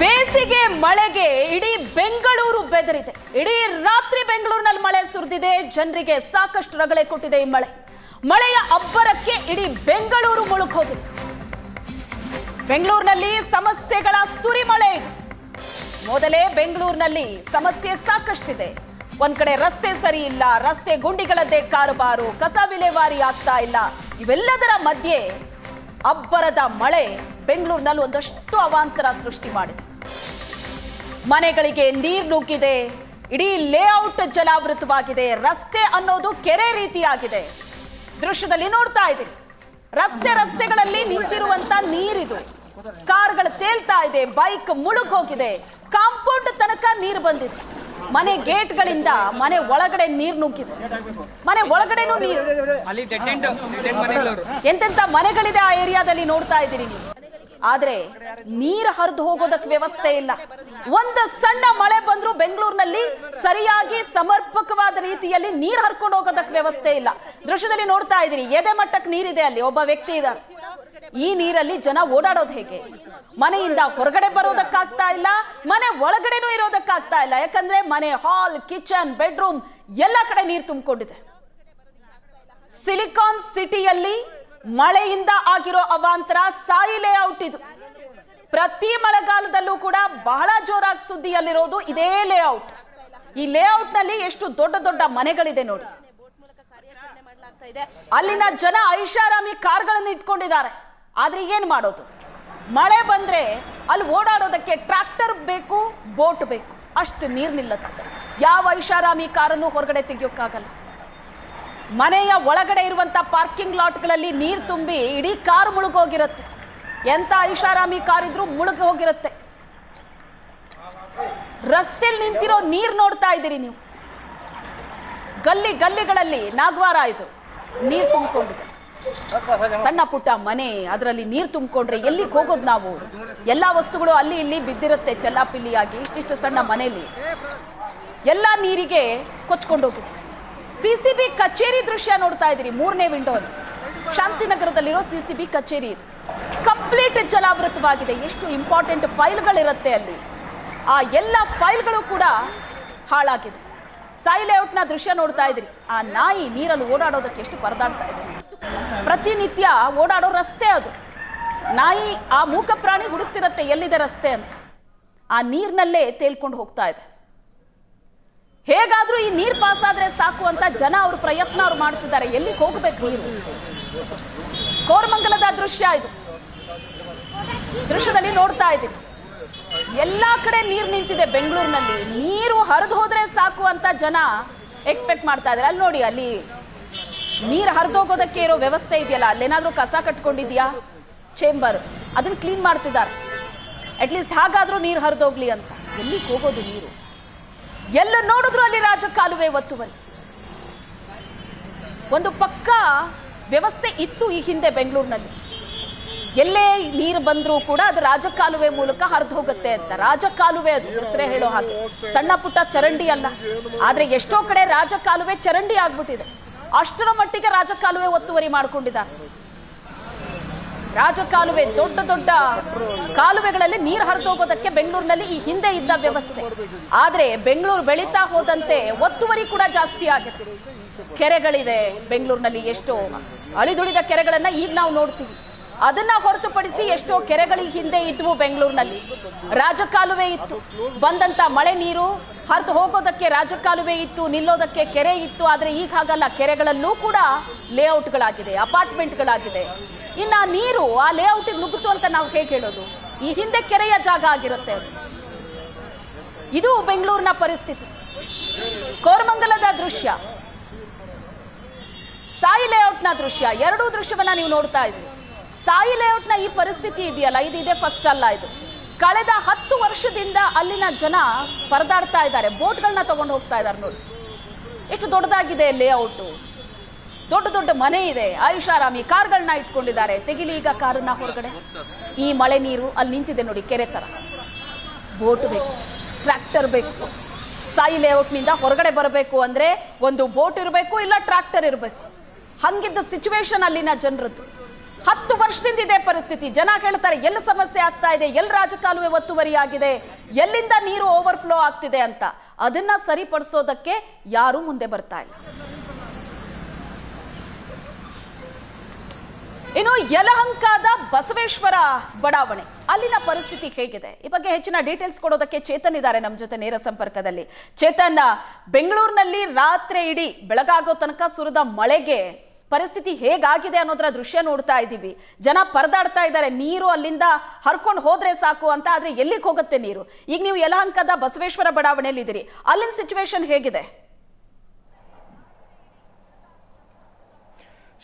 ಬೇಸಿಗೆ ಮಳೆಗೆ ಇಡೀ ಬೆಂಗಳೂರು ಬೆದರಿದೆ. ಇಡೀ ರಾತ್ರಿ ಬೆಂಗಳೂರಿನಲ್ಲಿ ಮಳೆ ಸುರಿದಿದೆ. ಜನರಿಗೆ ಸಾಕಷ್ಟು ರಗಳೆ ಕೊಟ್ಟಿದೆ ಈ ಮಳೆ. ಮಳೆಯ ಅಬ್ಬರಕ್ಕೆ ಇಡೀ ಬೆಂಗಳೂರು ಮುಳುಗೋಗಿದೆ ಬೆಂಗಳೂರಿನಲ್ಲಿ ಸಮಸ್ಯೆಗಳ ಸುರಿಮಳೆ ಇದು. ಮೊದಲೇ ಬೆಂಗಳೂರಿನಲ್ಲಿ ಸಮಸ್ಯೆ ಸಾಕಷ್ಟಿದೆ. ಒಂದ್ ಕಡೆ ರಸ್ತೆ ಸರಿ ಇಲ್ಲ, ರಸ್ತೆ ಗುಂಡಿಗಳದ್ದೇ ಕಾರುಬಾರು, ಕಸ ವಿಲೇವಾರಿ ಆಗ್ತಾ ಇಲ್ಲ. ಇವೆಲ್ಲದರ ಮಧ್ಯೆ ಅಬ್ಬರದ ಮಳೆ ಬೆಂಗಳೂರಿನಲ್ಲಿ ಒಂದಷ್ಟು ಅವಾಂತರ ಸೃಷ್ಟಿ ಮಾಡಿದೆ. ಮನೆಗಳಿಗೆ ನೀರು ನುಗ್ಗಿದೆ ಇಡೀ ಲೇಔಟ್ ಜಲಾವೃತವಾಗಿದೆ ರಸ್ತೆ ಅನ್ನೋದು ಕೆರೆ ರೀತಿಯಾಗಿದೆ. ದೃಶ್ಯದಲ್ಲಿ ನೋಡ್ತಾ ಇದ್ದೀರಿ. ರಸ್ತೆ ರಸ್ತೆಗಳಲ್ಲಿ ನಿಂತಿರುವಂತ ನೀರಿದು. ಕಾರ್ಗಳು ತೇಲ್ತಾ ಇದೆ ಬೈಕ್ ಮುಳುಗ್ ಹೋಗಿದೆ ಕಾಂಪೌಂಡ್ ತನಕ ನೀರು ಬಂದಿದೆ. ಮನೆ ಗೇಟ್ಗಳಿಂದ ಮನೆ ಒಳಗಡೆ ನೀರು ನುಗ್ಗಿದೆ. ಮನೆ ಒಳಗಡೆ ನೀರು. ಎಂತೆಂತ ಮನೆಗಳಿದೆ ಆ ಏರಿಯಾದಲ್ಲಿ ನೋಡ್ತಾ ಇದ್ದೀರಿ ನೀವು? ಆದ್ರೆ ನೀರು ಹರಿದು ಹೋಗೋದಕ್ಕೆ ವ್ಯವಸ್ಥೆ ಇಲ್ಲ. ಒಂದು ಸಣ್ಣ ಮಳೆ ಬಂದ್ರು ಬೆಂಗಳೂರಿನಲ್ಲಿ ಸರಿಯಾಗಿ ಸಮರ್ಪಕವಾದ ರೀತಿಯಲ್ಲಿ ನೀರು ಹರ್ಕೊಂಡು ಹೋಗೋದಕ್ಕೆ ವ್ಯವಸ್ಥೆ ಇಲ್ಲ. ದೃಶ್ಯದಲ್ಲಿ ನೋಡ್ತಾ ಇದ್ದೀರಿ ಎದೆ ಮಟ್ಟಕ್ಕೆ ನೀರಿದೆ ಅಲ್ಲಿ, ಒಬ್ಬ ವ್ಯಕ್ತಿ ಇದ್ದಾರೆ ಈ ನೀರಲ್ಲಿ ಜನ ಓಡಾಡೋದು ಹೇಗೆ? ಮನೆಯಿಂದ ಹೊರಗಡೆ ಬರೋದಕ್ಕಾಗ್ತಾ ಇಲ್ಲ, ಮನೆ ಒಳಗಡೆನೂ ಇರೋದಕ್ಕಾಗ್ತಾ ಇಲ್ಲ. ಯಾಕಂದ್ರೆ ಮನೆ, ಹಾಲ್, ಕಿಚನ್, ಬೆಡ್ರೂಮ್, ಎಲ್ಲ ಕಡೆ ನೀರು ತುಂಬಿಕೊಂಡಿದೆ. ಸಿಲಿಕಾನ್ ಸಿಟಿಯಲ್ಲಿ ಮಳೆಯಿಂದ ಆಗಿರೋ ಅವಾಂತರ ಸಾಯಿ ಲೇಔಟ್ ಇದು. ಪ್ರತಿ ಮಳೆಗಾಲದಲ್ಲೂ ಕೂಡ ಬಹಳ ಜೋರಾಗಿ ಸುದ್ದಿಯಲ್ಲಿರೋದು ಇದೇ ಲೇಔಟ್ ಈ ಲೇಔಟ್ನಲ್ಲಿ ಎಷ್ಟು ದೊಡ್ಡ ದೊಡ್ಡ ಮನೆಗಳಿದೆ ನೋಡಿ. ಅಲ್ಲಿನ ಜನ ಐಷಾರಾಮಿ ಕಾರ್ಗಳನ್ನು ಇಟ್ಕೊಂಡಿದ್ದಾರೆ. ಆದ್ರೆ ಏನ್ ಮಾಡೋದು? ಮಳೆ ಬಂದ್ರೆ ಅಲ್ಲಿ ಓಡಾಡೋದಕ್ಕೆ ಟ್ರಾಕ್ಟರ್ ಬೇಕು ಬೋಟ್ ಬೇಕು. ಅಷ್ಟು ನೀರು ನಿಲ್ಲತ್ತೆ. ಯಾವ ಐಷಾರಾಮಿ ಕಾರನ್ನು ಹೊರಗಡೆ ತೆಗಿಯೋಕ್ಕಾಗಲ್ಲ. ಮನೆಯ ಒಳಗಡೆ ಇರುವಂತ ಪಾರ್ಕಿಂಗ್ ಲಾಟ್ಗಳಲ್ಲಿ ನೀರು ತುಂಬಿ ಇಡೀ ಕಾರ್ ಮುಳುಗೋಗಿರುತ್ತೆ. ಎಂತ ಐಷಾರಾಮಿ ಕಾರ್ ಇದ್ರೂ ಮುಳುಗಿ ಹೋಗಿರುತ್ತೆ. ರಸ್ತೆಯಲ್ಲಿ ನಿಂತಿರೋ ನೀರು ನೋಡ್ತಾ ಇದ್ದೀರಿ ನೀವು. ಗಲ್ಲಿ ಗಲ್ಲಿಗಳಲ್ಲಿ ನಾಗ್ವಾರ ಇದು. ನೀರು ತುಂಬಿಕೊಂಡಿದೆ. ಸಣ್ಣ ಪುಟ್ಟ ಮನೆ, ಅದರಲ್ಲಿ ನೀರು ತುಂಬಿಕೊಂಡ್ರೆ ಎಲ್ಲಿಗೆ ಹೋಗೋದು ನಾವು? ಎಲ್ಲ ವಸ್ತುಗಳು ಅಲ್ಲಿ ಇಲ್ಲಿ ಬಿದ್ದಿರುತ್ತೆ ಚೆಲ್ಲಾಪಿಲ್ಲಿಯಾಗಿ, ಇಷ್ಟಿಷ್ಟು ಸಣ್ಣ ಮನೆಯಲ್ಲಿ ಎಲ್ಲ ನೀರಿಗೆ ಕೊಚ್ಕೊಂಡೋಗಿದೆ. ಸಿ ಸಿ ಬಿ ಕಚೇರಿ ದೃಶ್ಯ ನೋಡ್ತಾ ಇದ್ದೀರಿ, ಮೂರನೇ ವಿಂಡೋ ಶಾಂತಿನಗರದಲ್ಲಿರೋ ಸಿಸಿಬಿ ಕಚೇರಿ ಇದು. ಕಂಪ್ಲೀಟ್ ಜಲಾವೃತವಾಗಿದೆ. ಎಷ್ಟು ಇಂಪಾರ್ಟೆಂಟ್ ಫೈಲ್ಗಳಿರುತ್ತೆ ಅಲ್ಲಿ. ಆ ಎಲ್ಲ ಫೈಲ್ಗಳು ಕೂಡ ಹಾಳಾಗಿದೆ. ಸಾಯಿ ಲೇಔಟ್ನ ದೃಶ್ಯ ನೋಡ್ತಾ ಇದ್ರಿ ಆ ನಾಯಿ ನೀರಲ್ಲಿ ಓಡಾಡೋದಕ್ಕೆ ಎಷ್ಟು ಪರದಾಡ್ತಾ ಇದೆ. ಪ್ರತಿನಿತ್ಯ ಓಡಾಡೋ ರಸ್ತೆ ಅದು. ನಾಯಿ, ಆ ಮೂಕ ಪ್ರಾಣಿ ಹುಡುಕ್ತಿರತ್ತೆ, ಎಲ್ಲಿದೆ ರಸ್ತೆ ಅಂತ. ಆ ನೀರಿನಲ್ಲೇ ತೇಲ್ಕೊಂಡು ಹೋಗ್ತಾ ಇದೆ. ಹೇಗಾದ್ರೂ ಈ ನೀರ್ ಆದ್ರೆ ಸಾಕು ಅಂತ ಜನ ಅವರು ಪ್ರಯತ್ನ ಅವ್ರು ಮಾಡ್ತಿದ್ದಾರೆ. ಎಲ್ಲಿಗೆ ಹೋಗ್ಬೇಕು ನೀರು? ಕೋರಮಂಗಲದ ದೃಶ್ಯ ಇದು. ದೃಶ್ಯದಲ್ಲಿ ನೋಡ್ತಾ ಇದ್ದೀನಿ. ಎಲ್ಲಾ ಕಡೆ ನೀರು ನಿಂತಿದೆ ಬೆಂಗಳೂರಿನಲ್ಲಿ. ನೀರು ಹರಿದು ಹೋದ್ರೆ ಸಾಕು ಅಂತ ಜನ ಎಕ್ಸ್ಪೆಕ್ಟ್ ಮಾಡ್ತಾ ಇದ್ದಾರೆ. ಅಲ್ಲಿ ನೋಡಿ, ಅಲ್ಲಿ ನೀರು ಹರಿದೋಗೋದಕ್ಕೆ ಇರೋ ವ್ಯವಸ್ಥೆ ಇದೆಯಲ್ಲ, ಅಲ್ಲೇನಾದ್ರೂ ಕಸ ಕಟ್ಕೊಂಡಿದ್ಯಾ? ಚೇಂಬರ್ ಅದನ್ನ ಕ್ಲೀನ್ ಮಾಡ್ತಿದ್ದಾರೆ. ಅಟ್ಲೀಸ್ಟ್ ಹಾಗಾದ್ರೂ ನೀರು ಹರಿದೋಗ್ಲಿ ಅಂತ. ಎಲ್ಲಿಗೆ ಹೋಗೋದು ನೀರು? ಎಲ್ಲ ನೋಡಿದ್ರು ಅಲ್ಲಿ ರಾಜಕಾಲುವೆ ಒತ್ತುವಲ್ಲಿ. ಒಂದು ಪಕ್ಕ ವ್ಯವಸ್ಥೆ ಇತ್ತು ಈ ಹಿಂದೆ ಬೆಂಗಳೂರಿನಲ್ಲಿ. ಎಲ್ಲೇ ನೀರು ಬಂದರೂ ಕೂಡ ಅದು ರಾಜಕಾಲುವೆ ಮೂಲಕ ಹರಿದು ಹೋಗುತ್ತೆ ಅಂತ. ರಾಜಕಾಲುವೆ ಅದು, ಹೆಸರೇ ಹೇಳೋ ಹಾಗೆ. ಸಣ್ಣ ಪುಟ್ಟ ಚರಂಡಿ ಅಲ್ಲ. ಆದ್ರೆ ಎಷ್ಟೋ ಕಡೆ ರಾಜಕಾಲುವೆ ಚರಂಡಿ ಆಗ್ಬಿಟ್ಟಿದೆ. ಅಷ್ಟರ ಮಟ್ಟಿಗೆ ರಾಜಕಾಲುವೆ ಒತ್ತುವರಿ ಮಾಡ್ಕೊಂಡಿದ್ದಾರೆ. ರಾಜಕಾಲುವೆ ದೊಡ್ಡ ದೊಡ್ಡ ಕಾಲುವೆಗಳಲ್ಲಿ ನೀರು ಹರಿದೋಗೋದಕ್ಕೆ ಬೆಂಗಳೂರಿನಲ್ಲಿ ಈ ಹಿಂದೆ ಇದ್ದ ವ್ಯವಸ್ಥೆ. ಆದ್ರೆ ಬೆಂಗಳೂರು ಬೆಳೀತಾ ಹೋದಂತೆ ಒತ್ತುವರಿ ಕೂಡ ಜಾಸ್ತಿ ಆಗಿದೆ. ಕೆರೆಗಳಿದೆ, ಬೆಂಗಳೂರಿನಲ್ಲಿ ಎಷ್ಟೋ ಅಳಿದುಳಿದ ಕೆರೆಗಳನ್ನ ಈಗ ನಾವು ನೋಡ್ತೀವಿ. ಅದನ್ನ ಹೊರತುಪಡಿಸಿ ಎಷ್ಟೋ ಕೆರೆಗಳ ಹಿಂದೆ ಇದ್ವು ಬೆಂಗಳೂರಿನಲ್ಲಿ. ರಾಜಕಾಲುವೆ ಇತ್ತು. ಬಂದಂತ ಮಳೆ ನೀರು ಹರಿದು ಹೋಗೋದಕ್ಕೆ ರಾಜಕಾಲುವೆ ಇತ್ತು, ನಿಲ್ಲೋದಕ್ಕೆ ಕೆರೆ ಇತ್ತು. ಆದ್ರೆ ಈಗ ಹಾಗಲ್ಲ. ಕೆರೆಗಳಲ್ಲೂ ಕೂಡ ಲೇಔಟ್ಗಳಾಗಿದೆ ಅಪಾರ್ಟ್ಮೆಂಟ್ಗಳಾಗಿದೆ ಇನ್ನು ನೀರು ಆ ಲೇಔಟಿಗೆ ನುಗ್ಗುತ್ತು ಅಂತ ನಾವು ಹೇಗೆ ಹೇಳೋದು? ಈ ಹಿಂದೆ ಕೆರೆಯ ಜಾಗ ಆಗಿರುತ್ತೆ ಅದು. ಇದು ಬೆಂಗಳೂರಿನ ಪರಿಸ್ಥಿತಿ. ಕೋರಮಂಗಲದ ದೃಶ್ಯ. ಸಾಯಿ ಲೇಔಟ್ನ ದೃಶ್ಯ. ಎರಡೂ ದೃಶ್ಯವನ್ನ ನೀವು ನೋಡ್ತಾ ಇದ್ದೀರಿ. ಸಾಯಿ ಲೇಔಟ್ನ ಈ ಪರಿಸ್ಥಿತಿ ಇದೆಯಲ್ಲ? ಇದೇ ಫಸ್ಟ್ ಅಲ್ಲ ಇದು. ಕಳೆದ ಹತ್ತು ವರ್ಷದಿಂದ ಅಲ್ಲಿನ ಜನ ಪರದಾಡ್ತಾ ಇದ್ದಾರೆ. ಬೋಟ್ಗಳನ್ನ ತಗೊಂಡು ಹೋಗ್ತಾ ಇದ್ದಾರೆ ನೋಡಿ. ಎಷ್ಟು ದೊಡ್ಡದಾಗಿದೆ ಲೇಔಟು ದೊಡ್ಡ ದೊಡ್ಡ ಮನೆ ಇದೆ. ಆಯುಷಾರಾಮಿ ಕಾರ್ಗಳನ್ನ ಇಟ್ಕೊಂಡಿದ್ದಾರೆ. ತೆಗಿಲಿ ಈಗ ಕಾರನ್ನ ಹೊರಗಡೆ. ಈ ಮಳೆ ನೀರು ಅಲ್ಲಿ ನಿಂತಿದೆ ನೋಡಿ, ಕೆರೆ ತರ. ಬೋಟ್ ಬೇಕು ಟ್ರ್ಯಾಕ್ಟರ್ ಬೇಕು. ಸಾಯಿ ಲೇಔಟ್ನಿಂದ ಹೊರಗಡೆ ಬರಬೇಕು ಅಂದ್ರೆ ಒಂದು ಬೋಟ್ ಇರಬೇಕು, ಇಲ್ಲ ಟ್ರ್ಯಾಕ್ಟರ್ ಇರಬೇಕು. ಹಂಗಿದ್ದ ಸಿಚುವೇಶನ್ ಅಲ್ಲಿನ ಜನರದ್ದು. ಹತ್ತು ವರ್ಷದಿಂದ ಇದೇ ಪರಿಸ್ಥಿತಿ. ಜನ ಹೇಳ್ತಾರೆ, ಎಲ್ಲಿ ಸಮಸ್ಯೆ ಆಗ್ತಾ ಇದೆ, ಎಲ್ಲಿ ರಾಜಕಾಲುವೆ ಒತ್ತುವರಿ ಆಗಿದೆ, ಎಲ್ಲಿಂದ ನೀರು ಓವರ್ಫ್ಲೋ ಆಗ್ತಿದೆ ಅಂತ. ಅದನ್ನ ಸರಿಪಡಿಸೋದಕ್ಕೆ ಯಾರೂ ಮುಂದೆ ಬರ್ತಾ ಇಲ್ಲ. ಇನ್ನು ಯಲಹಂಕದ ಬಸವೇಶ್ವರ ಬಡಾವಣೆ. ಅಲ್ಲಿನ ಪರಿಸ್ಥಿತಿ ಹೇಗಿದೆ? ಈ ಬಗ್ಗೆ ಹೆಚ್ಚಿನ ಡೀಟೇಲ್ಸ್ ಕೊಡೋದಕ್ಕೆ ಚೇತನ್ ಇದ್ದಾರೆ ನಮ್ಮ ಜೊತೆ ನೇರ ಸಂಪರ್ಕದಲ್ಲಿ. ಚೇತನ್, ಬೆಂಗಳೂರಿನಲ್ಲಿ ರಾತ್ರಿ ಇಡೀ ಬೆಳಗಾಗೋ ತನಕ ಸುರಿದ ಮಳೆಗೆ ಪರಿಸ್ಥಿತಿ ಹೇಗಾಗಿದೆ ಅನ್ನೋದರ ದೃಶ್ಯ ನೋಡ್ತಾ ಇದ್ದೀವಿ. ಜನ ಪರದಾಡ್ತಾ ಇದ್ದಾರೆ. ನೀರು ಅಲ್ಲಿಂದ ಹರ್ಕೊಂಡು ಹೋದ್ರೆ ಸಾಕು ಅಂತ, ಆದ್ರೆ ಎಲ್ಲಿಗೆ ಹೋಗುತ್ತೆ ನೀರು? ಈಗ ನೀವು ಯಲಹಂಕದ ಬಸವೇಶ್ವರ ಬಡಾವಣೆಯಲ್ಲಿ ಇದ್ದೀರಿ ಅಲ್ಲಿನ ಸಿಚುವೇಶನ್ ಹೇಗಿದೆ?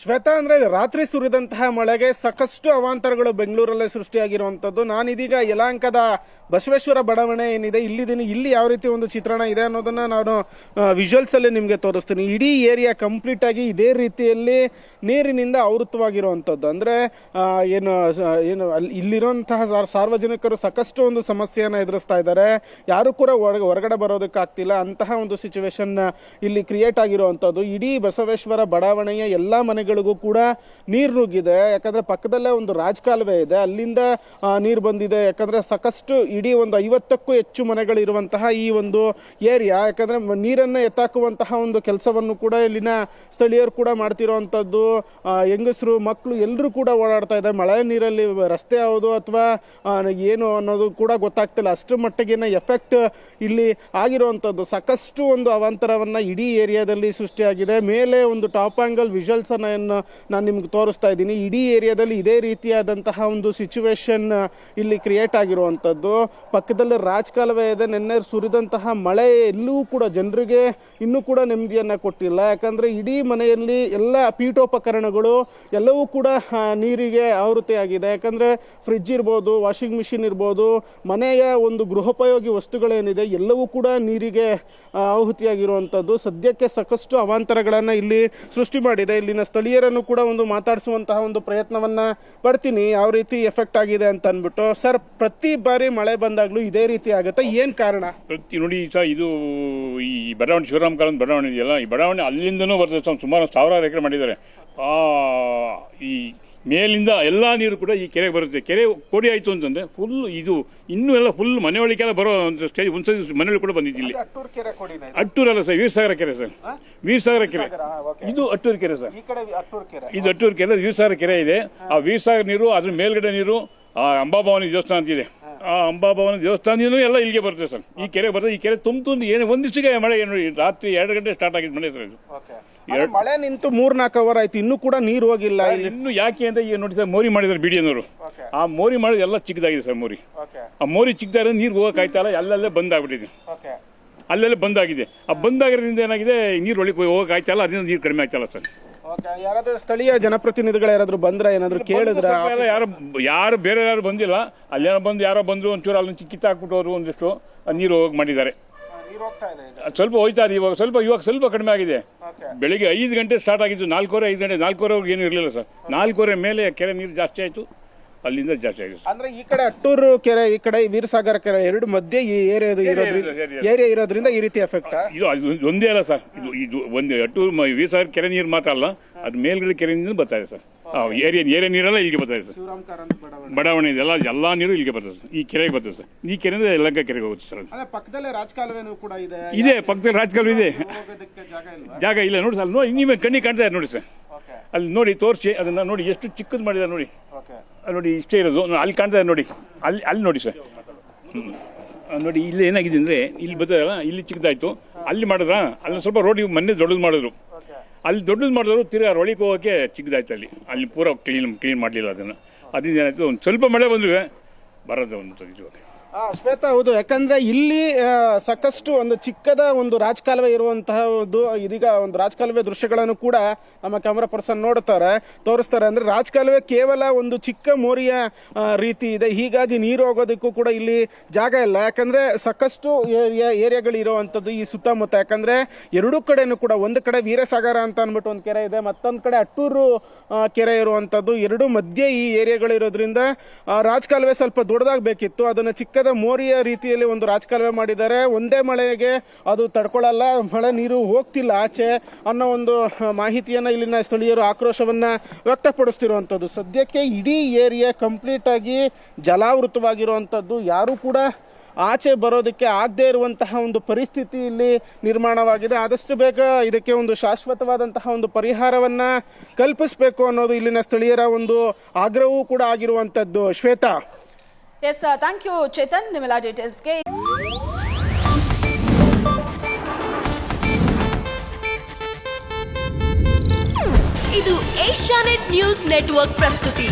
ಶ್ವೇತಾ ಅಂದ್ರೆ ರಾತ್ರಿ ಸುರಿದಂತಹ ಮಳೆಗೆ ಸಾಕಷ್ಟು ಅವಾಂತರಗಳು ಬೆಂಗಳೂರಲ್ಲೇ ಸೃಷ್ಟಿಯಾಗಿರುವಂತದ್ದು. ಇದೀಗ ಯಲಾಂಕದ ಬಸವೇಶ್ವರ ಬಡಾವಣೆ ಏನಿದೆ, ಇಲ್ಲಿದ್ದೀನಿ. ಇಲ್ಲಿ ಯಾವ ರೀತಿ ಒಂದು ಚಿತ್ರಣ ಇದೆ ಅನ್ನೋದನ್ನ ನಾನು ವಿಜುವಲ್ಸ್ ಅಲ್ಲಿ ನಿಮ್ಗೆ ತೋರಿಸ್ತೀನಿ. ಇಡೀ ಏರಿಯಾ ಕಂಪ್ಲೀಟ್ ಆಗಿ ಇದೇ ರೀತಿಯಲ್ಲಿ ನೀರಿನಿಂದ ಆವೃತವಾಗಿರುವಂತದ್ದು ಅಂದ್ರೆ ಏನು ಏನು, ಅಲ್ಲಿ, ಇಲ್ಲಿರುವಂತಹ ಸಾರ್- ಸಾರ್ವಜನಿಕರು ಸಾಕಷ್ಟು ಒಂದು ಸಮಸ್ಯೆಯನ್ನು ಎದುರಿಸ್ತಾ ಇದ್ದಾರೆ. ಯಾರು ಕೂಡ ಹೊರಗ- ಹೊರಗಡೆ ಬರೋದಕ್ಕಾಗ್ತಿಲ್ಲ. ಅಂತಹ ಒಂದು ಸಿಚುವೇಶನ್ ಇಲ್ಲಿ ಕ್ರಿಯೇಟ್ ಆಗಿರುವಂತದ್ದು. ಇಡೀ ಬಸವೇಶ್ವರ ಬಡಾವಣೆಯ ಎಲ್ಲಾ ಮನೆಗಳಿಗೂ ಕೂಡ ನೀರು ನುಗ್ಗಿದೆ. ಯಾಕಂದ್ರೆ ಪಕ್ಕದಲ್ಲೇ ಒಂದು ರಾಜಕಾಲುವೆ ಇದೆ. ಅಲ್ಲಿಂದ ನೀರು ಬಂದಿದೆ. ಯಾಕಂದ್ರೆ ಸಾಕಷ್ಟು ಇಡೀ ಒಂದು ಐವತ್ತಕ್ಕೂ ಹೆಚ್ಚು ಮನೆಗಳಿರುವಂತಹ ಈ ಒಂದು ಏರಿಯಾ. ಯಾಕಂದ್ರೆ ನೀರನ್ನು ಎತ್ತಾಕುವಂತಹ ಒಂದು ಕೆಲಸವನ್ನು ಕೂಡ ಇಲ್ಲಿನ ಸ್ಥಳೀಯರು ಕೂಡ ಮಾಡ್ತಿರುವಂತದ್ದು ಹೆಂಗಸರು ಮಕ್ಕಳು ಎಲ್ಲರೂ ಕೂಡ ಓಡಾಡ್ತಾ ಇದ್ದಾರೆ. ಮಳೆ ನೀರಲ್ಲಿ ರಸ್ತೆ ಯಾವುದು ಅಥವಾ ಏನು ಅನ್ನೋದು ಕೂಡ ಗೊತ್ತಾಗ್ತಿಲ್ಲ. ಅಷ್ಟರ ಮಟ್ಟಿಗಿನ ಎಫೆಕ್ಟ್ ಇಲ್ಲಿ ಆಗಿರುವಂಥದ್ದು ಸಾಕಷ್ಟು ಒಂದು ಅವಾಂತರವನ್ನ ಇಡೀ ಏರಿಯಾದಲ್ಲಿ ಸೃಷ್ಟಿಯಾಗಿದೆ. ಮೇಲೆ ಒಂದು ಟಾಪ್ ಆಂಗಲ್ ವಿಜುವಲ್ಸ್ ಅನ್ನ ನಾನು ನಿಮ್ಗೆ ತೋರಿಸ್ತಾ ಇದ್ದೀನಿ. ಇಡೀ ಏರಿಯಾದಲ್ಲಿ ಇದೇ ರೀತಿಯಾದಂತಹ ಒಂದು ಸಿಚುವೇಶನ್ ಇಲ್ಲಿ ಕ್ರಿಯೇಟ್ ಆಗಿರುವಂಥದ್ದು. ಪಕ್ಕದಲ್ಲಿ ರಾಜಕಾಲುವೆ ಇದೆ, ನಿನ್ನೆ ಸುರಿದಂತಹ ಮಳೆ ಎಲ್ಲೂ ಕೂಡ ಜನರಿಗೆ ಇನ್ನೂ ಕೂಡ ನೆಮ್ಮದಿಯನ್ನು ಕೊಟ್ಟಿಲ್ಲ. ಯಾಕಂದರೆ ಇಡೀ ಮನೆಯಲ್ಲಿ ಎಲ್ಲ ಪೀಠೋಪಕರಣಗಳು ಎಲ್ಲವೂ ಕೂಡ ನೀರಿಗೆ ಆವೃತ್ತಿಯಾಗಿದೆ ಯಾಕಂದರೆ ಫ್ರಿಜ್ ಇರ್ಬೋದು ವಾಷಿಂಗ್ ಮಿಷಿನ್ ಇರ್ಬೋದು, ಮನೆಯ ಒಂದು ಗೃಹೋಪಯೋಗಿ ವಸ್ತುಗಳೇನಿದೆ, ಎಲ್ಲವೂ ಕೂಡ ನೀರಿಗೆ ಆಹುತಿಯಾಗಿರುವಂಥದ್ದು. ಸದ್ಯಕ್ಕೆ ಸಾಕಷ್ಟು ಅವಾಂತರಗಳನ್ನು ಇಲ್ಲಿ ಸೃಷ್ಟಿ ಮಾಡಿದೆ. ಇಲ್ಲಿನ ಸ್ಥಳೀಯರನ್ನು ಕೂಡ ಒಂದು ಮಾತಾಡಿಸುವಂತಹ ಒಂದು ಪ್ರಯತ್ನವನ್ನ ಪಡ್ತೀನಿ. ಯಾವ ರೀತಿ ಎಫೆಕ್ಟ್ ಆಗಿದೆ ಅಂತ ಅಂದ್ಬಿಟ್ಟು ಸರ್, ಪ್ರತಿ ಬಾರಿ ಮಳೆ ಬಂದಾಗ್ಲೂ ಇದೇ ರೀತಿ ಆಗುತ್ತೆ? ಏನ್ ಕಾರಣ? ಪ್ರತಿ ನೋಡಿ ಸರ್, ಇದು ಈ ಬಡಾವಣೆ, ಶಿವರಾಮ್ ಕಾಲದ ಬಡಾವಣೆ ಇದೆಯಲ್ಲ, ಈ ಬಡಾವಣೆ ಅಲ್ಲಿಂದನೂ ಬರ್ತದೆ ಸುಮಾರು ಸಾವಿರಾರು ಎಕರೆ ಮಾಡಿದ್ದಾರೆ. ಆ, ಈ ಮೇಲಿಂದ ಎಲ್ಲ ನೀರು ಕೂಡ ಈ ಕೆರೆಗೆ ಬರುತ್ತೆ. ಕೆರೆ ಕೋಡಿ ಆಯಿತು ಅಂತಂದರೆ ಫುಲ್ ಇದು ಇನ್ನೂ ಎಲ್ಲ ಫುಲ್ ಮನೆ ಒಳಗೆಲ್ಲ ಬರೋ ಒಂದು ಸ್ಟೇಜ್ ಒಂದ್ಸತಿ ಮನೆಯೊಳಗೆ ಕೂಡ ಬಂದಿದ್ದು ಇಲ್ಲಿ. ಅಟ್ಟೂರಲ್ಲ ಸರ್ ವೀರಸಾಗರ ಕೆರೆ ಸರ್. ವೀರಸಾಗರ ಕೆರೆ. ಇದು ಅಟ್ಟೂರು ಕೆರೆ ಸರ್. ಇದು ಅಟ್ಟೂರು ಕೆರೆ ವೀರಸಾಗರ ಕೆರೆ ಇದೆ. ಆ ವೀರಸಾಗರ ನೀರು ಅದ್ರ ಮೇಲ್ಗಡೆ ನೀರು ಆ ಅಂಬಾಭವಾನಿ ದೇವಸ್ಥಾನ ಅಂತಿದೆ ಆ ಅಂಬಾಭವನ ದೇವಸ್ಥಾನದಿಂದ ಎಲ್ಲ ಇಲ್ಲಿಗೆ ಬರುತ್ತೆ ಸರ್. ಈ ಕೆರೆ ಬರ್ತದೆ. ಈ ಕೆರೆ ತುಂಬ ತುಂಬ ಏನು ಒಂದಿಷ್ಟಿಗೆ ಮಳೆ ಏನು ರಾತ್ರಿ ಎರಡು ಗಂಟೆ ಸ್ಟಾರ್ಟ್ ಆಗಿದ್ದು ಮಳೆ ಸರ್ ಇದು. ಮಳೆ ನಿಂತು ಮೂರ್ ನಾಲ್ಕು ಅವರ್ ಆಯ್ತು ಇನ್ನೂ ಕೂಡ ನೀರು ಹೋಗಿಲ್ಲ. ಇಲ್ಲಿ ಇನ್ನು ಯಾಕೆ ಅಂತ ಈಗ ನೋಡಿ ಸರ್ ಮೋರಿ ಬಿಡಿ ಅನ್ನೋರು ಆ ಮೋರಿ ಮಾಡಿದ ಎಲ್ಲ ಚಿಕ್ಕದಾಗಿದೆ ಸರ್ ಮೋರಿ. ಆ ಮೋರಿ ಚಿಕ್ಕದಾದ್ರೆ ನೀರು ಹೋಗಕ್ಕೆ ಆಯ್ತಲ್ಲ ಅಲ್ಲಲ್ಲೇ ಬಂದಾಗ್ಬಿಟ್ಟಿದೆ. ಅಲ್ಲೆಲ್ಲ ಬಂದಾಗಿದೆ. ಆ ಬಂದಾಗಿರೋದ್ರಿಂದ ಏನಾಗಿದೆ ನೀರು ಒಳಗೆ ಹೋಗಕ್ಕೆ ಆಯ್ತಲ್ಲ ಅದರಿಂದ ನೀರು ಕಡಿಮೆ ಆಯ್ತಲ್ಲ ಸರ್. ಯಾರಾದ್ರೂ ಸ್ಥಳೀಯ ಜನಪ್ರತಿನಿಧಿಗಳು ಯಾರಾದ್ರೂ ಬಂದ್ರ ಏನಾದ್ರು ಕೇಳಿದ್ರ? ಯಾರು ಯಾರು ಬೇರೆ ಯಾರು ಬಂದಿಲ್ಲ. ಅಲ್ಲೇನೋ ಬಂದು ಯಾರೋ ಬಂದ್ರು ಒಂಚೂರು ಅಲ್ಲಿ ಚಿಕ್ಕಿತ್ತಾಕ್ಬಿಟ್ಟು ಅವರು ಒಂದಿಷ್ಟು ನೀರು ಹೋಗಿ ಮಾಡಿದ್ದಾರೆ. ಸ್ವಲ್ಪ ಹೋಯ್ತಾ ಇದೆ ಇವಾಗ ಸ್ವಲ್ಪ ಇವಾಗ ಸ್ವಲ್ಪ ಕಡಿಮೆ ಆಗಿದೆ. ಬೆಳಿಗ್ಗೆ ಐದು ಗಂಟೆ ಸ್ಟಾರ್ಟ್ ಆಗಿದ್ದು ನಾಲ್ಕೂವರೆ ಐದು ಗಂಟೆ ನಾಲ್ಕೂವರೆವರೆಗೆ ಏನು ಇರಲಿಲ್ಲ ಸರ್. ನಾಲ್ಕೂವರೆ ಮೇಲೆ ಕೆರೆ ನೀರು ಜಾಸ್ತಿ ಆಯಿತು. ಅಲ್ಲಿಂದ ಜಾಸ್ತಿ ಆಗಿದೆ ಸರ್. ಅಂದ್ರೆ ಈ ಕಡೆ ಅಟ್ಟೂರು ಕೆರೆ ಈ ಕಡೆ ವೀರಸಾಗರ ಕೆರೆ ಎರಡು ಮಧ್ಯೆ ಈ ಏರಿಯಾ ಇರೋದ್ರಿಂದ ಏರಿಯಾ ಇರೋದ್ರಿಂದ ಈ ರೀತಿ ಎಫೆಕ್ಟ್ ಇದು ಅದು ಒಂದೇ ಅಲ್ಲ ಸರ್. ಇದು ಇದು ಒಂದು ಮ- ವೀರಸಾಗರ ಕೆರೆ ನೀರು ಮಾತ್ರ ಅಲ್ಲ ಅದು ಮೇಲ್ಗಡೆ ಕೆರೆ ನೀರು ಬರ್ತಾ ಇದೆ ಸರ್. ಏರಿಯಾ ಏರಿಯಾ ನೀರೆಲ್ಲ ಇಲ್ಲಿಗೆ ಬರ್ತಾ ಇದೆ ಸರ್. ಬಡಾವಣೆ. ಇದೆಲ್ಲ ಎಲ್ಲಾ ನೀರು ಇಲ್ಲಿಗೆ ಬರ್ತದೆ ಸರ್. ಈ ಕೆರೆಗೆ ಬರ್ತದೆ ಸರ್. ಈ ಕೆರೆಯಿಂದ ಲಂಕ ಕೆರೆಗೆ ಹೋಗುತ್ತೆ ಸರ್ ಅದು. ಅದೇ ಪಕ್ಕದಲ್ಲೇ ರಾಜಕಾಲುವೆನೂ ಕೂಡ ಇದೆ. ಇದೆ ಪಕ್ಕದಲ್ಲಿ ರಾಜಕಾಲುವೆ ಇದೆ. ಹೋಗೋದಕ್ಕೆ ಜಾಗ ಇಲ್ವಾ? ಜಾಗ ಇಲ್ಲ. ನೋಡಿ ಸರ್ ನೋಡಿ ನೀವೇ ಕಣ್ಣಿಗೆ ಕಾಣ್ತಾ ಇದೆ ನೋಡಿ ಸರ್. ಅಲ್ಲಿ ನೋಡಿ ತೋರಿಸಿ. ಅದನ್ನ ನೋಡಿ ಎಷ್ಟು ಚಿಕ್ಕದು ಮಾಡಿದ್ದಾರೆ ನೋಡಿ. ನೋಡಿ ಇಷ್ಟೇ ಇರೋದು. ಅಲ್ಲಿ ಕಾಣ್ತಾ ನೋಡಿ. ಅಲ್ಲಿ ಅಲ್ಲಿ ನೋಡಿ ಸರ್. ನೋಡಿ, ಇಲ್ಲಿ ಏನಾಗಿದೆ ಅಂದರೆ, ಇಲ್ಲಿ ಬರ್ತದಲ್ಲ ಇಲ್ಲಿ ಚಿಕ್ಕದಾಯ್ತು. ಅಲ್ಲಿ ಮಾಡಿದ್ರ? ಅಲ್ಲಿ ಸ್ವಲ್ಪ ರೋಡ್ ಮೊನ್ನೆ ದೊಡ್ಡದು ಮಾಡಿದ್ರು. ಅಲ್ಲಿ ದೊಡ್ಡದು ಮಾಡಿದ್ರು ತಿರ್ಗಾ ರೊಳಿಗೆ ಹೋಗೋಕ್ಕೆ ಚಿಕ್ಕದಾಯ್ತು ಅಲ್ಲಿ. ಅಲ್ಲಿ ಪೂರ ಕ್ಲೀನ್ ಕ್ಲೀನ್ ಮಾಡಲಿಲ್ಲ ಅದನ್ನು. ಅದರಿಂದ ಏನಾಯಿತು, ಒಂದು ಸ್ವಲ್ಪ ಮಳೆ ಬಂದ್ರೆ ಬರೋದು ಒಂದು ಇದು. ಶ್ವೇತಾ, ಹೌದು. ಯಾಕಂದ್ರೆ ಇಲ್ಲಿ ಸಾಕಷ್ಟು ಒಂದು ಚಿಕ್ಕದ ಒಂದು ರಾಜಕಾಲುವೆ ಇರುವಂತಹ ಒಂದು, ಇದೀಗ ಒಂದು ರಾಜಕಾಲುವೆ ದೃಶ್ಯಗಳನ್ನು ಕೂಡ ನಮ್ಮ ಕ್ಯಾಮ್ರಾ ಪರ್ಸನ್ ನೋಡ್ತಾರೆ, ತೋರಿಸ್ತಾರೆ. ಅಂದ್ರೆ ರಾಜಕಾಲುವೆ ಕೇವಲ ಒಂದು ಚಿಕ್ಕ ಮೋರಿಯ ರೀತಿ ಇದೆ. ಹೀಗಾಗಿ ನೀರು ಹೋಗೋದಕ್ಕೂ ಕೂಡ ಇಲ್ಲಿ ಜಾಗ ಇಲ್ಲ. ಯಾಕಂದ್ರೆ ಸಾಕಷ್ಟು ಏರಿಯಾ ಏರಿಯಾಗಳು ಇರುವಂತದ್ದು ಈ ಸುತ್ತಮುತ್ತ. ಯಾಕಂದ್ರೆ ಎರಡೂ ಕಡೆನೂ ಕೂಡ ಒಂದು ಕಡೆ ವೀರಸಾಗರ ಅಂತ ಅಂದ್ಬಿಟ್ಟು ಒಂದು ಕೆರೆ ಇದೆ. ಮತ್ತೊಂದು ಕಡೆ ಅಟ್ಟೂರು ಕೆರೆ ಇರುವಂತದ್ದು ಎರಡು ಮಧ್ಯೆ ಈ ಏರಿಯಾಗಳು ಇರೋದ್ರಿಂದ ರಾಜಕಾಲುವೆ ಸ್ವಲ್ಪ ದೊಡ್ಡದಾಗಬೇಕಿತ್ತು. ಅದನ್ನ ಚಿಕ್ಕದಾಗಿ ಮೋರಿಯ ರೀತಿಯಲ್ಲಿ ಒಂದು ರಾಜಕಾಲುವೆ ಮಾಡಿದ್ದಾರೆ. ಒಂದೇ ಮಳೆಗೆ ಅದು ತಡ್ಕೊಳ್ಳಲ್ಲ, ಮಳೆ ನೀರು ಹೋಗ್ತಿಲ್ಲ ಆಚೆ ಅನ್ನೋ ಒಂದು ಮಾಹಿತಿಯನ್ನು ಇಲ್ಲಿನ ಸ್ಥಳೀಯರು ಆಕ್ರೋಶವನ್ನು ವ್ಯಕ್ತಪಡಿಸ್ತಿರುವಂಥದ್ದು ಸದ್ಯಕ್ಕೆ ಇಡೀ ಏರಿಯಾ ಕಂಪ್ಲೀಟ್ ಆಗಿ ಜಲಾವೃತವಾಗಿರುವಂಥದ್ದು ಯಾರೂ ಕೂಡ ಆಚೆ ಬರೋದಕ್ಕೆ ಆಗದೇ ಇರುವಂತಹ ಒಂದು ಪರಿಸ್ಥಿತಿ ಇಲ್ಲಿ ನಿರ್ಮಾಣವಾಗಿದೆ. ಆದಷ್ಟು ಬೇಗ ಇದಕ್ಕೆ ಒಂದು ಶಾಶ್ವತವಾದಂತಹ ಒಂದು ಪರಿಹಾರವನ್ನ ಕಲ್ಪಿಸಬೇಕು ಅನ್ನೋದು ಇಲ್ಲಿನ ಸ್ಥಳೀಯರ ಒಂದು ಆಗ್ರಹವೂ ಕೂಡ ಆಗಿರುವಂಥದ್ದು Shweta? Yes thank you Chetan ನಿಮ್ಮೆಲ್ಲ ಡೀಟೇಲ್ಸ್ಗೆ ಇದು ಏಷ್ಯಾನೆಟ್ ನ್ಯೂಸ್ ನೆಟ್ವರ್ಕ್ ಪ್ರಸ್ತುತಿ